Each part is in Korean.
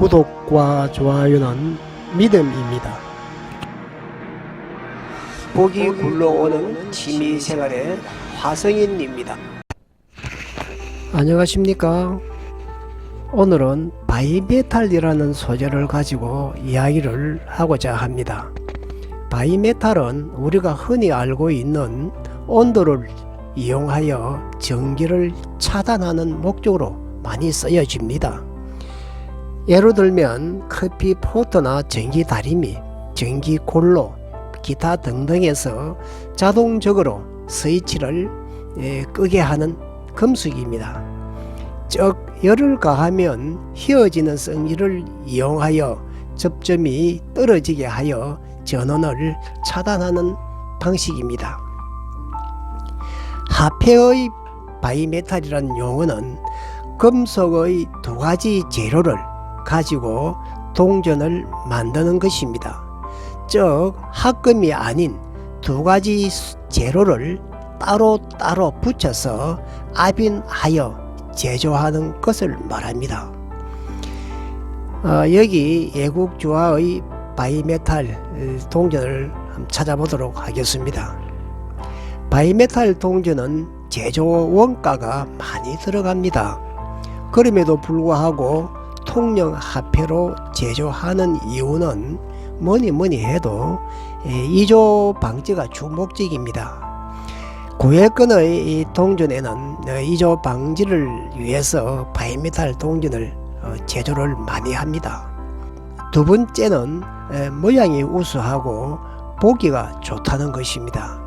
구독과 좋아요는 믿음입니다. 복이 굴러오는 취미 생활의 화성인입니다. 안녕하십니까? 오늘은 바이메탈이라는 소재를 가지고 이야기를 하고자 합니다. 바이메탈은 우리가 흔히 알고 있는 온도를 이용하여 전기를 차단하는 목적으로 많이 쓰여집니다. 예를 들면 커피 포트나 전기 다리미, 전기 골로, 기타 등등에서 자동적으로 스위치를 예, 끄게 하는 금속입니다. 즉 열을 가하면 휘어지는 성질을 이용하여 접점이 떨어지게 하여 전원을 차단하는 방식입니다. 하페의 바이메탈이라는 용어는 금속의 두 가지 재료를 가지고 동전을 만드는 것입니다. 즉 합금이 아닌 두 가지 재료를 따로따로 붙여서 압인하여 제조하는 것을 말합니다. 어, 여기 예국 조화의 바이메탈 동전을 한번 찾아보도록 하겠습니다. 바이메탈 동전은 제조 원가가 많이 들어갑니다. 그럼에도 불구하고 통영 화폐로 제조하는 이유는 뭐니 뭐니 해도 예, 이조 방지가 주목적입니다. 이 동전에는 어, 이조 방지를 위해서 바이메탈 동전을 어, 제조를 많이 합니다. 두 번째는 에, 모양이 우수하고 보기가 좋다는 것입니다.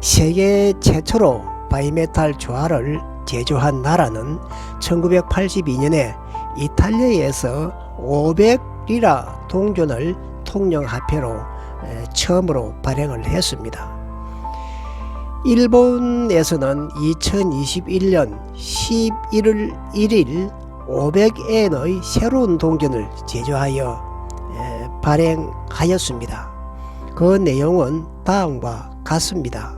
세계 최초로 바이메탈 조화를 제조한 나라는 1982년에 이탈리아에서 500리라 동전을 통영 화폐로 에, 처음으로 발행을 했습니다. 일본에서는 2021년 11월 1일 500엔의 새로운 동전을 제조하여 에, 발행하였습니다. 그 내용은 다음과 같습니다.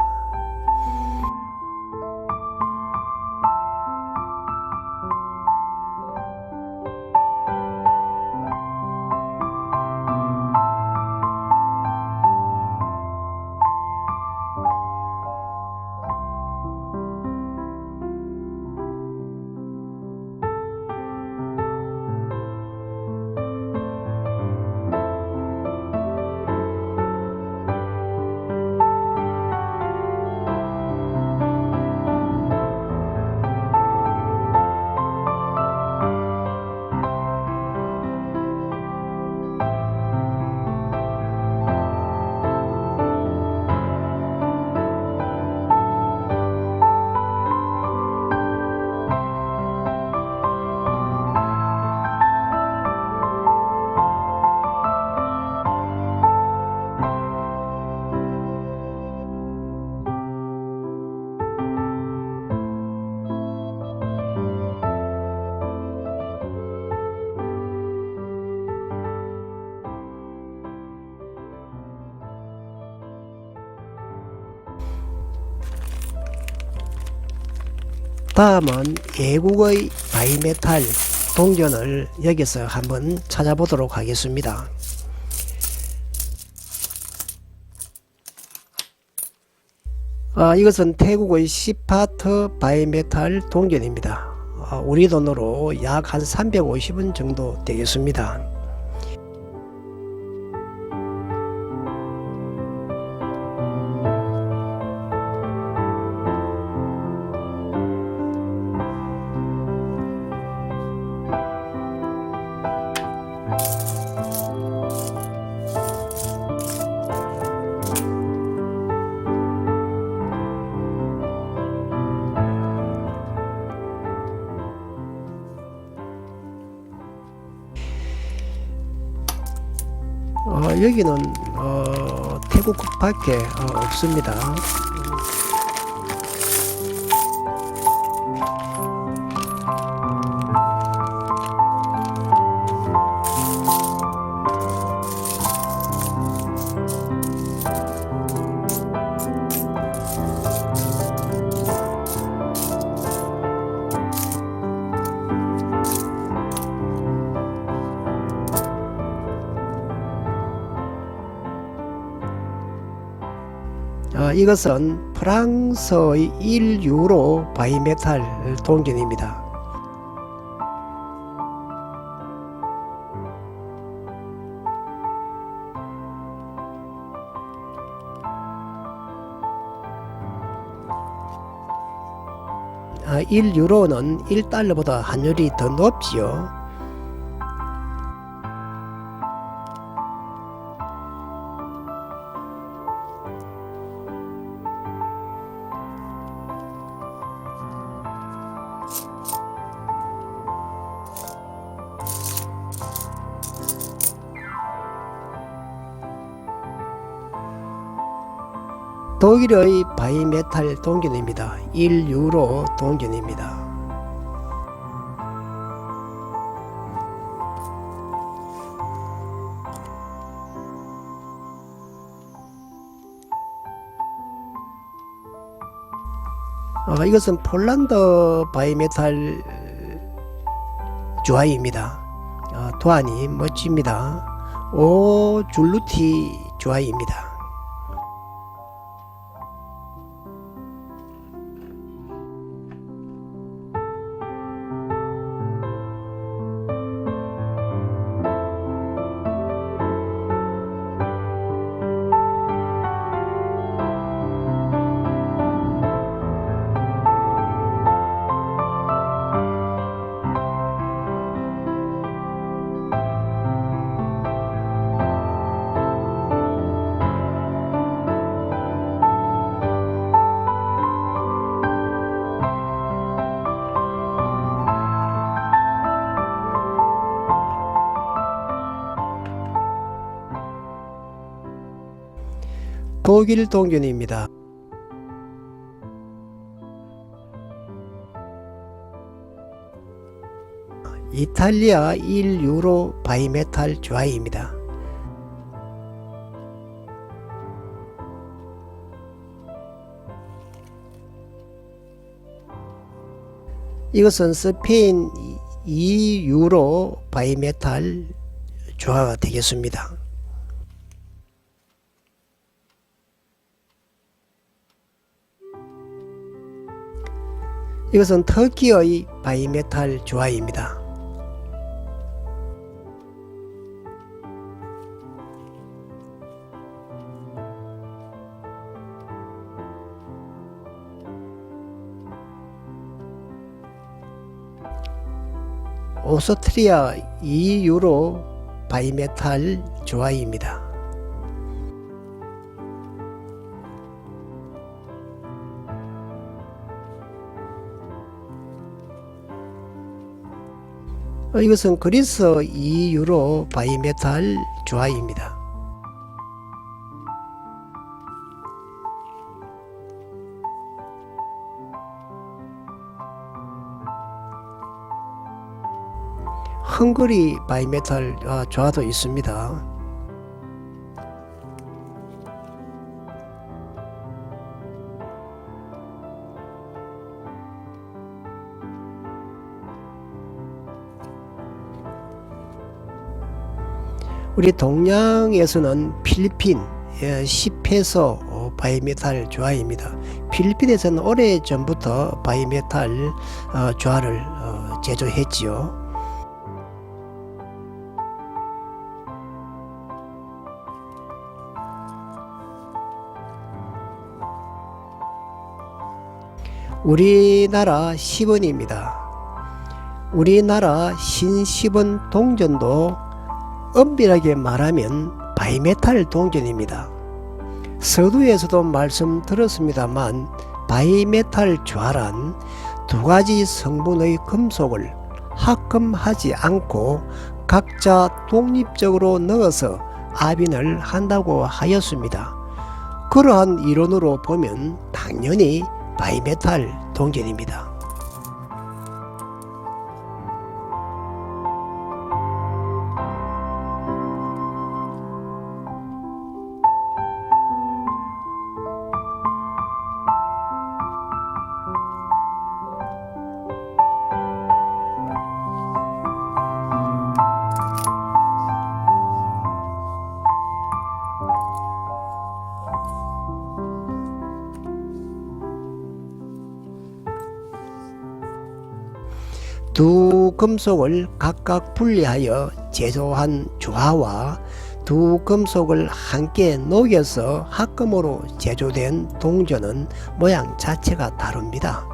다음은 예국의 바이메탈 동전을 여기서 한번 찾아보도록 하겠습니다. 아, 이것은 태국의 시파트 바이메탈 동전입니다. 아, 우리 돈으로 약 한 350원 정도 되겠습니다. 어, 여기는 어, 태국 밖에 어, 없습니다. 아, 이것은 프랑스의 1유로 바이메탈 동전입니다. 아, 1유로는 1달러보다 환율이 더 높지요. 독일의 바이메탈 동전입니다. 1유로 동전입니다. 어, 이것은 폴란드 바이메탈 주아이입니다. 어, 도안이 멋집니다. 오 줄루티 주아이입니다. 독일 동전입니다. 이탈리아 1유로 바이메탈 주아이입니다. 이것은 스페인 2유로 바이메탈 주화가 되겠습니다. 이것은 터키의 바이메탈 주화입니다. 오스트리아 2유로 바이메탈 주화입니다. 이것은 그리스 2유로 바이메탈 주화입니다. 헝그리 바이메탈 어, 주화도 있습니다. 우리 동양에서는 필리핀 10페소 어, 바이메탈 주화입니다. 필리핀에서는 오래 전부터 바이메탈 어, 주화를 어, 제조했지요. 우리나라 10원입니다. 우리나라 신시원 동전도 엄밀하게 말하면 바이메탈 동전입니다. 서두에서도 말씀 들었습니다만 바이메탈 주화란 두 가지 성분의 금속을 합금하지 않고 각자 독립적으로 넣어서 압인을 한다고 하였습니다. 그러한 이론으로 보면 당연히 바이메탈 동전입니다. 금속을 각각 분리하여 제조한 주화와 두 금속을 함께 녹여서 합금으로 제조된 동전은 모양 자체가 다릅니다.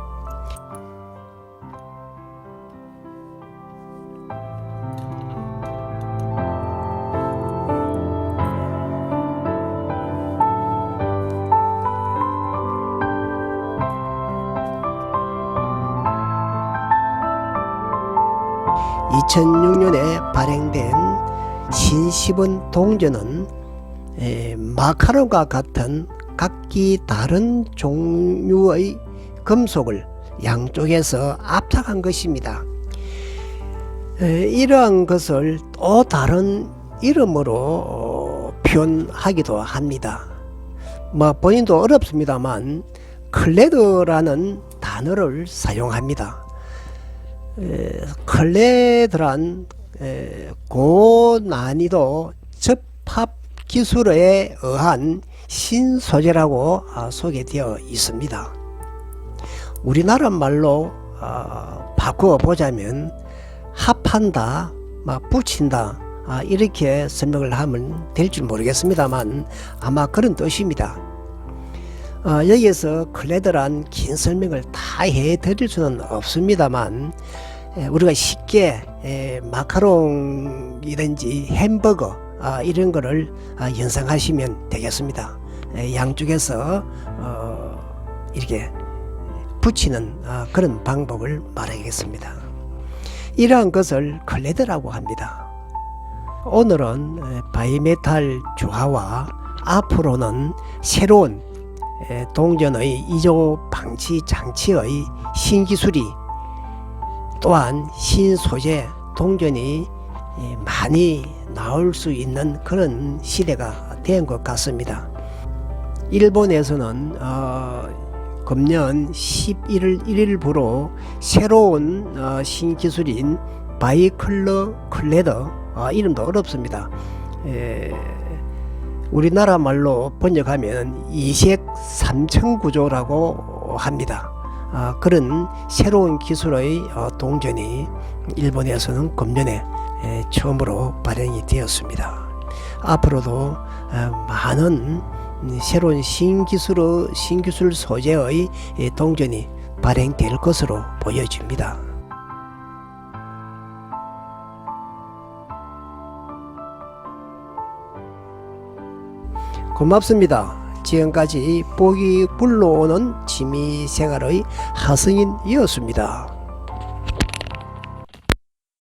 발행된 신시분 동전은 에, 마카롱과 같은 각기 다른 종류의 금속을 양쪽에서 압착한 것입니다. 에, 이러한 것을 또 다른 이름으로 어, 표현하기도 합니다. 뭐 본인도 어렵습니다만 클레드라는 단어를 사용합니다. 에, 클레드란 에, 고난이도 접합 기술에 의한 신소재라고 아, 소개되어 있습니다. 우리나라 말로 아, 바꾸어 보자면 합한다, 막 붙인다 아, 이렇게 설명을 하면 될 줄 모르겠습니다만 아마 그런 뜻입니다. 어, 여기에서 클레드란 긴 설명을 다 해드릴 수는 없습니다만 에, 우리가 쉽게 에, 마카롱이든지 햄버거 아, 이런 거를 아, 연상하시면 되겠습니다. 에, 양쪽에서 어, 이렇게 붙이는 아, 그런 방법을 말하겠습니다. 이러한 것을 클레드라고 합니다. 오늘은 에, 바이메탈 주화와 앞으로는 새로운 에, 동전의 이조 방치 장치의 신기술이 또한 신소재 동전이 이, 많이 나올 수 있는 그런 시대가 된 것 같습니다. 일본에서는 어, 금년 11월 1일부로 새로운 어, 신기술인 바이클러 클레더 어, 이름도 어렵습니다. 에, 우리나라 말로 번역하면 이색 삼층 구조라고 합니다. 아, 그런 새로운 기술의 어, 동전이 일본에서는 금년에 에, 처음으로 발행이 되었습니다. 앞으로도 어, 많은 음, 새로운 신기술, 신기술 소재의 이 동전이 발행될 것으로 보여집니다. 고맙습니다. 지금까지 보기 불러오는 취미생활의 하승인이었습니다.